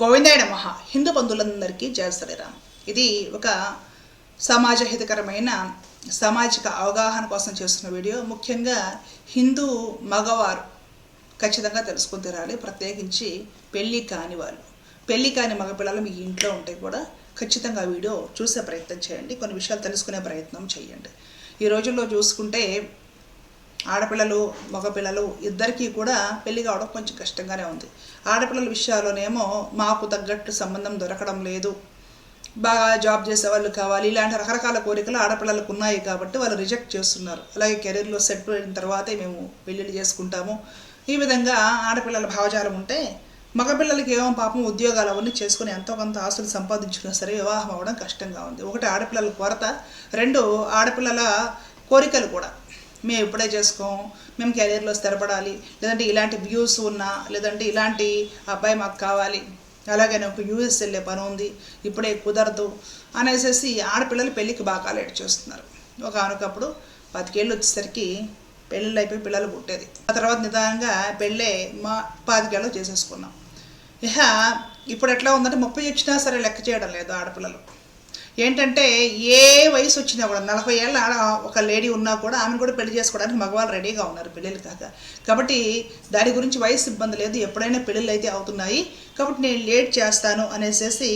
గోవిందాయ నమ. హిందూ బంధువులందరికీ జయ శ్రీరామ్. ఇది ఒక సమాజ హితకరమైన సామాజిక అవగాహన కోసం చేస్తున్న వీడియో. ముఖ్యంగా హిందూ మగవారు ఖచ్చితంగా తెలుసుకుని తీరాలి. ప్రత్యేకించి పెళ్ళి కాని వాళ్ళు. పెళ్ళి కాని మగపిల్లలు మీ ఇంట్లో ఉంటే కూడా ఖచ్చితంగా ఆ వీడియో చూసే ప్రయత్నం చేయండి. కొన్ని విషయాలు తెలుసుకునే ప్రయత్నం చేయండి. ఈ రోజుల్లో చూసుకుంటే ఆడపిల్లలు మగపిల్లలు ఇద్దరికీ కూడా పెళ్ళి కావడం కొంచెం కష్టంగానే ఉంది. ఆడపిల్లల విషయాల్లోనేమో మాకు తగ్గట్టు సంబంధం దొరకడం లేదు. బాగా జాబ్ చేసే వాళ్ళు కావాలి. ఇలాంటి రకరకాల కోరికలు ఆడపిల్లలకు ఉన్నాయి కాబట్టి వాళ్ళు రిజెక్ట్ చేస్తున్నారు. అలాగే కెరీర్లో సెట్ అయిన తర్వాతే మేము పెళ్ళిళ్ళు చేసుకుంటాము. ఈ విధంగా ఆడపిల్లల భావజాలం ఉంటే మగపిల్లలకి ఏమో పాపం ఉద్యోగాలు అవన్నీ చేసుకుని ఎంతో కొంత ఆస్తులు సంపాదించుకున్నా సరే వివాహం అవ్వడం కష్టంగా ఉంది. ఒకటి ఆడపిల్లల కొరత రెండు ఆడపిల్లల కోరికలు కూడా. మేము ఇప్పుడే చేసుకోము మేము కెరీర్లో స్థిరపడాలి లేదంటే ఇలాంటి వ్యూస్ ఉన్నా లేదంటే ఇలాంటి అబ్బాయి మాకు కావాలి. అలాగే నాకు యూఎస్ వెళ్ళే పని ఉంది ఇప్పుడే కుదరదు అనేసి ఆడపిల్లలు పెళ్ళికి బాగా లేట్ చేస్తున్నారు. ఒక ఆనకప్పుడు పదికేళ్ళు వచ్చేసరికి పెళ్ళిళ్ళు అయిపోయి పిల్లలు పుట్టేది. ఆ తర్వాత నిదానంగా పెళ్ళే మా పాతికేళ్ళు చేసేసుకున్నాం. ఇహ ఇప్పుడు ఎట్లా ఉందంటే ముప్పై వచ్చినా సరే లెక్క చేయడం లేదు ఆడపిల్లలు. ఏంటంటే ఏ వయసు వచ్చినా కూడా నలభై ఏళ్ళ ఆడ ఒక లేడీ ఉన్నా కూడా ఆమెను కూడా పెళ్ళి చేసుకోవడానికి మగవాళ్ళు రెడీగా ఉన్నారు పెళ్ళిళ్ళు కాక. కాబట్టి దాని గురించి వయసు ఇబ్బంది లేదు ఎప్పుడైనా పెళ్ళిళ్ళు అయితే అవుతున్నాయి. కాబట్టి నేను లేట్ చేస్తాను అనేసి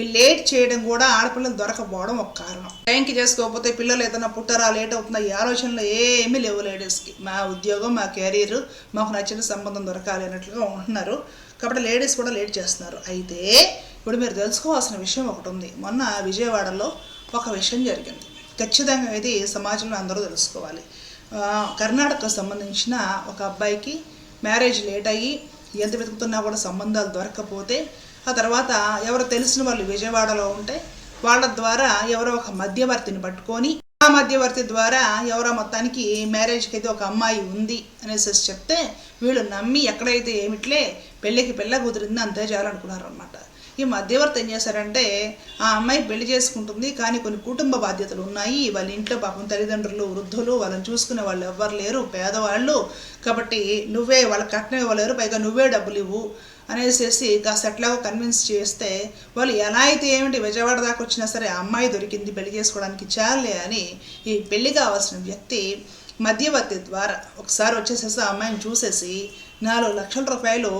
ఈ లేట్ చేయడం కూడా ఆడపిల్లలు దొరకపోవడం ఒక కారణం. టైంకి చేసుకోకపోతే పిల్లలు ఏదైనా పుట్టరా లేట్ అవుతుందా ఈ ఆలోచనలు ఏమీ లేవు లేడీస్కి. మా ఉద్యోగం మా కెరీర్ మాకు నచ్చిన సంబంధం దొరకాలి అన్నట్లుగా ఉంటున్నారు కాబట్టి లేడీస్ కూడా లేట్ చేస్తున్నారు. అయితే ఇప్పుడు మీరు తెలుసుకోవాల్సిన విషయం ఒకటి ఉంది. మొన్న విజయవాడలో ఒక విషయం జరిగింది. ఖచ్చితంగా ఇది సమాజంలో అందరూ తెలుసుకోవాలి. కర్ణాటకకు సంబంధించిన ఒక అబ్బాయికి మ్యారేజ్ లేట్ అయ్యి ఎంత వెతుకుతున్నా కూడా సంబంధాలు దొరకకపోతే ఆ తర్వాత ఎవరు తెలిసిన వాళ్ళు విజయవాడలో ఉంటే వాళ్ళ ద్వారా ఎవరో ఒక మధ్యవర్తిని పట్టుకొని ఆ మధ్యవర్తి ద్వారా ఎవరో మొత్తానికి మ్యారేజ్కి అయితే ఒక అమ్మాయి ఉంది అనేసి చెప్తే వీళ్ళు నమ్మి ఎక్కడైతే ఏమిట్లే పెళ్ళికి పెళ్ళ కుదిరింది అంతే చేయాలనుకున్నారు అనమాట ఈ మధ్యవర్తి ఏం చేశారంటే ఆ అమ్మాయి పెళ్ళి చేసుకుంటుంది కానీ కొన్ని కుటుంబ బాధ్యతలు ఉన్నాయి. వాళ్ళ ఇంట్లో పాపం తల్లిదండ్రులు వృద్ధులు వాళ్ళని చూసుకునే వాళ్ళు ఎవ్వరు లేరు పేదవాళ్ళు. కాబట్టి నువ్వే వాళ్ళ కట్నం ఇవ్వలేరు పైగా నువ్వే డబ్బులు ఇవ్వు అనేసి కాస్త ఎట్లాగో కన్విన్స్ చేస్తే వాళ్ళు ఎలా అయితే ఏమిటి విజయవాడ దాకా వచ్చినా సరే ఆ అమ్మాయి దొరికింది పెళ్ళి చేసుకోవడానికి చాలే అని ఈ పెళ్ళి కావాల్సిన వ్యక్తి మధ్యవర్తి ద్వారా ఒకసారి వచ్చేసేసి ఆ అమ్మాయిని చూసేసి నాలుగు లక్షల రూపాయలు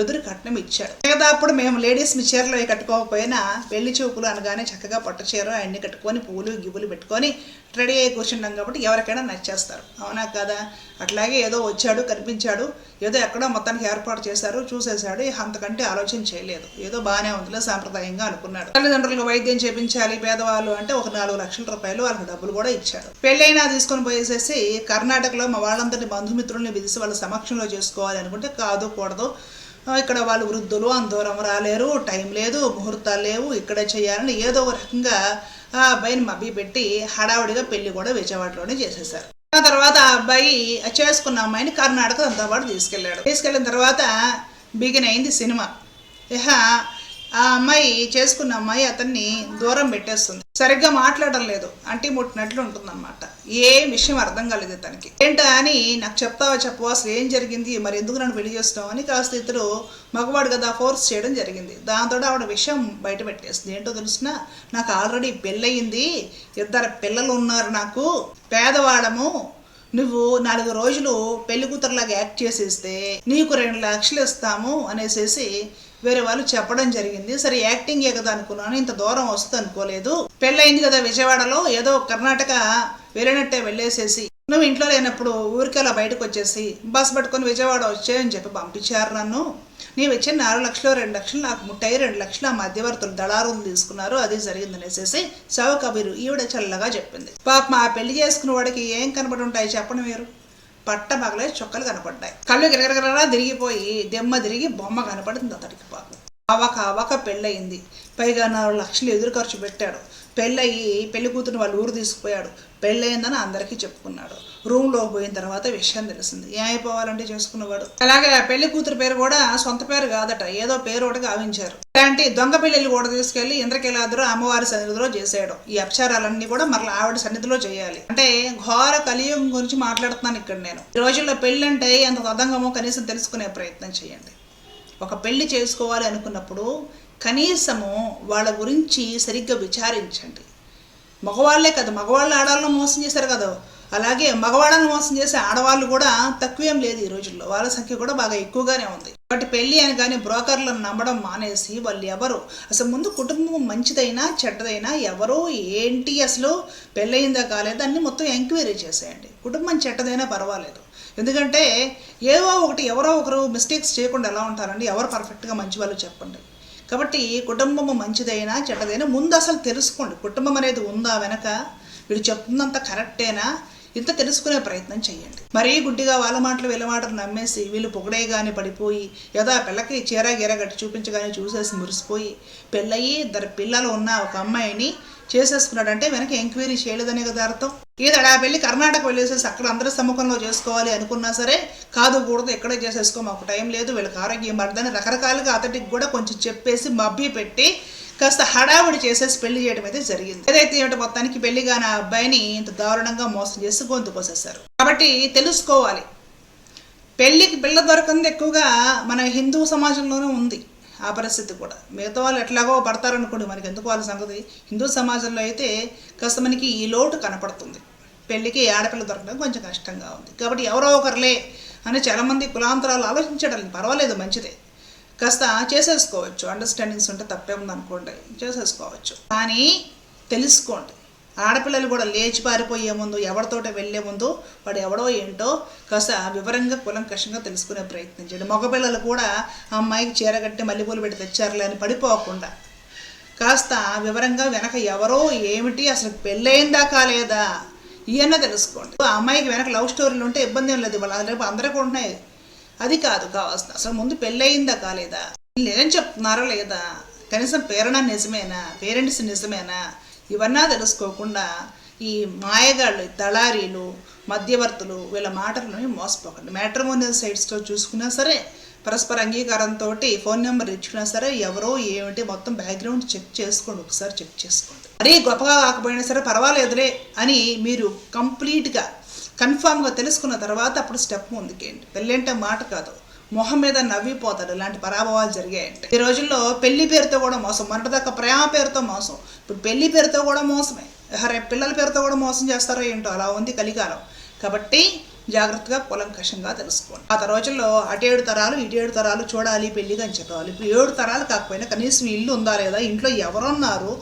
ఎదురు కట్నం ఇచ్చాడు. మిగతా అప్పుడు మేము లేడీస్ మీ చీరలు కట్టుకోకపోయినా పెళ్ళి చూపులు అనగానే చక్కగా పట్టు చీర అన్ని కట్టుకొని పూలు గివ్వులు పెట్టుకొని రెడీ అయ్యి కూర్చున్నాం కాబట్టి ఎవరికైనా నచ్చేస్తారు. అవునా కదా? అట్లాగే ఏదో వచ్చాడు కనిపించాడు ఏదో ఎక్కడో మొత్తానికి ఏర్పాటు చేశారు చూసేశాడు అంతకంటే ఆలోచన చేయలేదు. ఏదో బాగానే ఉందిలే సాంప్రదాయంగా అనుకున్నాడు. తల్లిదండ్రులకు వైద్యం చేపించాలి పేదవాళ్ళు అంటే ఒక నాలుగు లక్షల రూపాయలు వాళ్ళకి డబ్బులు కూడా ఇచ్చాడు. పెళ్ళైనా తీసుకొని పోయేసేసి కర్ణాటకలో మా వాళ్ళందరినీ బంధుమిత్రుల్ని విధిసి వాళ్ళ సమక్షంలో చేసుకోవాలి అనుకుంటే కాదు కూడదు. ఇక్కడ వాళ్ళు వృద్ధులు అందూరం రాలేరు టైం లేదు ముహూర్తాలు లేవు ఇక్కడే చేయాలని ఏదో ఒక రకంగా ఆ అబ్బాయిని మబ్బి పెట్టి హడావుడిగా పెళ్ళి కూడా విజయవాడలోనే చేసేశారు. ఆ తర్వాత ఆ అబ్బాయి చేసుకున్న అమ్మాయిని కర్ణాటక అంతా పాటు తీసుకెళ్ళాడు. తీసుకెళ్ళిన తర్వాత బిగిన్ అయింది సినిమా. ఇహ ఆ అమ్మాయి చేసుకున్న అమ్మాయి అతన్ని దూరం పెట్టేస్తుంది. సరిగ్గా మాట్లాడడం లేదు. అంటి ముట్టినట్లు ఉంటుందన్నమాట. ఏ విషయం అర్థం కాలేదు తనకి. ఏంటా అని నాకు చెప్తావా చెప్పవా? అసలు ఏం జరిగింది? మరి ఎందుకు నన్ను పెళ్ళి చేస్తున్నావు? అని కాస్త ఇతడు మగవాడు కదా ఫోర్స్ చేయడం జరిగింది. దాంతో ఆవిడ విషయం బయట పెట్టేస్తుంది ఏంటో తెలిసిన? నాకు ఆల్రెడీ పెళ్ళయింది. ఇద్దరు పిల్లలు ఉన్నారు నాకు. పేదవాళ్ళము. నువ్వు నాలుగు రోజులు పెళ్ళి కూతురులాగా యాక్ట్ చేసేస్తే నీకు రెండు లక్షలు ఇస్తాము అనేసేసి వేరే వాళ్ళు చెప్పడం జరిగింది. సరే యాక్టింగే కదా అనుకున్నాను. ఇంత దూరం వస్తుంది అనుకోలేదు పెళ్ళయింది కదా విజయవాడలో. ఏదో కర్ణాటక వెళ్ళినట్టే వెళ్ళేసేసి. నువ్వు ఇంట్లో లేనప్పుడు ఊరికెలా బయటకు వచ్చేసి బస్ పట్టుకొని విజయవాడ వచ్చాయని చెప్పి పంపించారు నన్ను. నీవు ఇచ్చిన నాలుగు లక్షలు రెండు లక్షలు నాకు ముట్టాయి. రెండు లక్షలు ఆ మధ్యవర్తులు దళారులు తీసుకున్నారు. అది జరిగింది అనేసి సవ కబీరు ఈవిడ చల్లగా చెప్పింది. పాప మా పెళ్ళి చేసుకున్న వాడికి ఏం కనబడి ఉంటాయి చెప్పండి మీరు? పట్ట చొక్కలు కనపడ్డాయి. కళ్ళు గిరగరగరా తిరిగిపోయి దెమ్మ తిరిగి బొమ్మ కనపడింది అతడికి పాపం అవక అవక పెళ్ళయింది. పైగా నాలుగు లక్షలు ఎదురు ఖర్చు పెట్టాడు. పెళ్ళయి పెళ్ళి కూతురు వాళ్ళు ఊరు తీసుకుపోయాడు. పెళ్ళయిందని అందరికీ చెప్పుకున్నాడు. రూమ్లో పోయిన తర్వాత విషయం తెలిసింది. ఏమైపోవాలంటే చేసుకున్నవాడు. అలాగే ఆ పెళ్ళి కూతురు పేరు కూడా సొంత పేరు కాదట ఏదో పేరు ఒకటి గావించారు. ఇలాంటి దొంగ పెళ్ళిళ్ళు కూడా తీసుకెళ్ళి ఇంద్రకీలాద్రు అమ్మవారి సన్నిధిలో చేసేయడం. ఈ అక్షరాలన్నీ కూడా మరలా ఆవిడ సన్నిధిలో చేయాలి. అంటే ఘోర కలియుగం గురించి మాట్లాడుతున్నాను ఇక్కడ నేను. ఈ రోజుల్లో పెళ్ళంటే ఎంత తదంగమో కనీసం తెలుసుకునే ప్రయత్నం చేయండి. ఒక పెళ్ళి చేసుకోవాలి అనుకున్నప్పుడు కనీసము వాళ్ళ గురించి సరిగ్గా విచారించండి. మగవాళ్ళే కదా మగవాళ్ళు ఆడవాళ్ళని మోసం చేశారు కదా. అలాగే మగవాళ్ళని మోసం చేసే ఆడవాళ్ళు కూడా తక్కువేం లేదు ఈ రోజుల్లో. వాళ్ళ సంఖ్య కూడా బాగా ఎక్కువగానే ఉంది. కాబట్టి పెళ్ళి అని కానీ బ్రోకర్లను నమ్మడం మానేసి వాళ్ళు ఎవరు? అసలు ముందు కుటుంబం మంచిదైనా చెడ్డదైనా ఎవరు ఏంటి అసలు పెళ్ళయిందా కాలేదా అన్ని మొత్తం ఎంక్వైరీ చేసేయండి. కుటుంబం చెడ్డదైనా పర్వాలేదు. ఎందుకంటే ఏవో ఒకటి ఎవరో ఒకరు మిస్టేక్స్ చేయకుండా ఎలా ఉంటారండి? ఎవరు పర్ఫెక్ట్గా మంచి వాళ్ళు చెప్పండి. కాబట్టి కుటుంబము మంచిదైనా చెడ్డదైనా ముందు అసలు తెలుసుకోండి. కుటుంబం అనేది ఉందా వెనక? వీడు చెప్తున్నంత కరెక్టేనా? ఇంత తెలుసుకునే ప్రయత్నం చేయండి మరీ గుడ్డిగా వాళ్ళ మాటలు వీళ్ళ మాటలు నమ్మేసి వీళ్ళు పొగడే కానీ పడిపోయి ఏదో ఆ పిల్లకి చీర గీర గట్టి చూపించగానే చూసేసి మురిసిపోయి పెళ్ళయి ఇద్దరు పిల్లలు ఉన్న ఒక అమ్మాయిని చేసేసుకున్నాడంటే వెనక ఎంక్వైరీ చేయలేదనే కదా అర్థం? ఈ దడా పెళ్ళి కర్ణాటక వెళ్ళేసేసి అక్కడ అందరి సమ్ముఖంలో చేసుకోవాలి అనుకున్నా సరే కాదు కూడదు ఎక్కడే చేసేసుకో మాకు టైం లేదు వీళ్ళకి ఆరోగ్యం పడదని రకరకాలుగా అతడికి కూడా కొంచెం చెప్పేసి మభ్య పెట్టి కాస్త హడావిడి చేసేసి పెళ్ళి చేయడం అయితే జరిగింది. ఏదైతే ఏమిటో మొత్తానికి పెళ్ళి కాని ఆ అబ్బాయిని ఇంత దారుణంగా మోసం చేసి గొంతుకోసేశారు కాబట్టి తెలుసుకోవాలి. పెళ్ళికి పిల్ల దొరకంది ఎక్కువగా మన హిందూ సమాజంలోనే ఉంది ఆ పరిస్థితి కూడా. మిగతా వాళ్ళు ఎట్లాగో పడతారనుకోండి మనకి ఎందుకు వాళ్ళ సంగతి? హిందూ సమాజంలో అయితే కాస్త మనకి ఈ లోటు కనపడుతుంది. పెళ్ళికి ఆడపిల్ల దొరకడం కొంచెం కష్టంగా ఉంది. కాబట్టి ఎవరో ఒకరులే అని చాలామంది కులాంతరాలు ఆలోచించడం పర్వాలేదు మంచిదే. కాస్త చేసేసుకోవచ్చు. అండర్స్టాండింగ్స్ ఉంటే తప్పే ఉందనుకోండి. చేసేసుకోవచ్చు. కానీ తెలుసుకోండి. ఆడపిల్లలు కూడా లేచి పారిపోయే ముందు ఎవరితోట వెళ్ళే ముందు వాడు ఎవడో ఏంటో కాస్త వివరంగా కులంకషంగా తెలుసుకునే ప్రయత్నం చేయండి మగపిల్లలు కూడా అమ్మాయికి చీరగట్టి మల్లెపూలు పెట్టి తెచ్చారులే అని పడిపోకుండా కాస్త వివరంగా వెనక ఎవరో ఏమిటి అసలు పెళ్ళయిందా కాలేదా ఇవన్నీ తెలుసుకోండి. ఆ అమ్మాయికి వెనక లవ్ స్టోరీలు ఉంటే ఇబ్బంది ఏం లేదు వాళ్ళ రేపు అందరికీ ఉంటున్నాయి. అది కాదు కావాల్సిన. అసలు ముందు పెళ్ళయిందా కాలేదా? నిజం చెప్తున్నారా లేదా? కనీసం పేరణ నిజమేనా? పేరెంట్స్ నిజమేనా? ఇవన్నా తెలుసుకోకుండా ఈ మాయగాళ్ళు దళారీలు మధ్యవర్తులు వీళ్ళ మాటలను మోసపోకండి. మ్యాట్రిమోనియల్ సైట్స్లో చూసుకున్నా సరే పరస్పర అంగీకారంతో ఫోన్ నెంబర్ ఇచ్చుకున్నా సరే ఎవరో ఏమిటి మొత్తం బ్యాక్గ్రౌండ్ చెక్ చేసుకోండి ఒకసారి చెక్ చేసుకోండి. మరీ గొప్పగా కాకపోయినా సరే పర్వాలేదులే అని మీరు కంప్లీట్గా కన్ఫామ్గా తెలుసుకున్న తర్వాత అప్పుడు స్టెప్ ముందుకేయండి. పెళ్ళంటే మాట కాదు మొహం మీద నవ్విపోతాడు ఇలాంటి పరాభవాలు జరిగాయంటే. ఈ రోజుల్లో పెళ్ళి పేరుతో కూడా మోసం మొన్నటిదాకా ప్రేమ పేరుతో మోసం ఇప్పుడు పెళ్ళి పేరుతో కూడా మోసమే. రేపు పిల్లల పేరుతో కూడా మోసం చేస్తారో ఏంటో అలా ఉంది కలికాలం. కాబట్టి జాగ్రత్తగా కులంకషంగా తెలుసుకోండి. ఆ రోజుల్లో అటేడు తరాలు ఇటేడు తరాలు చూడాలి పెళ్ళిగా అని చెప్పేవాళ్ళు. ఇప్పుడు ఏడు తరాలు కాకపోయినా కనీసం ఇల్లు ఉందా లేదా ఇంట్లో ఎవరున్నారు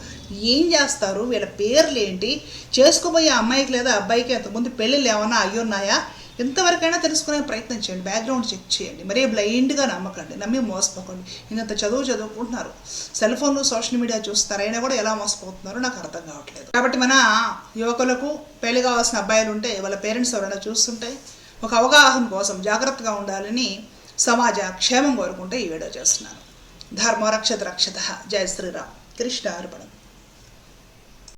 ఏం చేస్తారు వీళ్ళ పేర్లు ఏంటి చేసుకోబోయే అమ్మాయికి లేదా అబ్బాయికి ఎంతమంది పెళ్ళిళ్ళు ఏమైనా అయ్యి ఉన్నాయా ఎంతవరకైనా తెలుసుకునే ప్రయత్నం చేయండి. బ్యాక్గ్రౌండ్ చెక్ చేయండి. మరీ బ్లైండ్గా నమ్మకండి. నమ్మి మోసపోకండి. ఇంత చదువు చదువుకుంటున్నారు. సెల్ ఫోన్లు సోషల్ మీడియా చూస్తారు? అయినా కూడా ఎలా మోసపోతున్నారో నాకు అర్థం కావట్లేదు. కాబట్టి మన యువకులకు పెళ్ళి కావాల్సిన అబ్బాయిలు ఉంటే వాళ్ళ పేరెంట్స్ ఎవరైనా చూస్తుంటే ఒక అవగాహన కోసం జాగ్రత్తగా ఉండాలని సమాజ క్షేమం కోరుకుంటే ఈ వీడియో చేస్తున్నాను. ధర్మ రక్షత రక్షత జయ శ్రీరామ్. కృష్ణ అర్పణం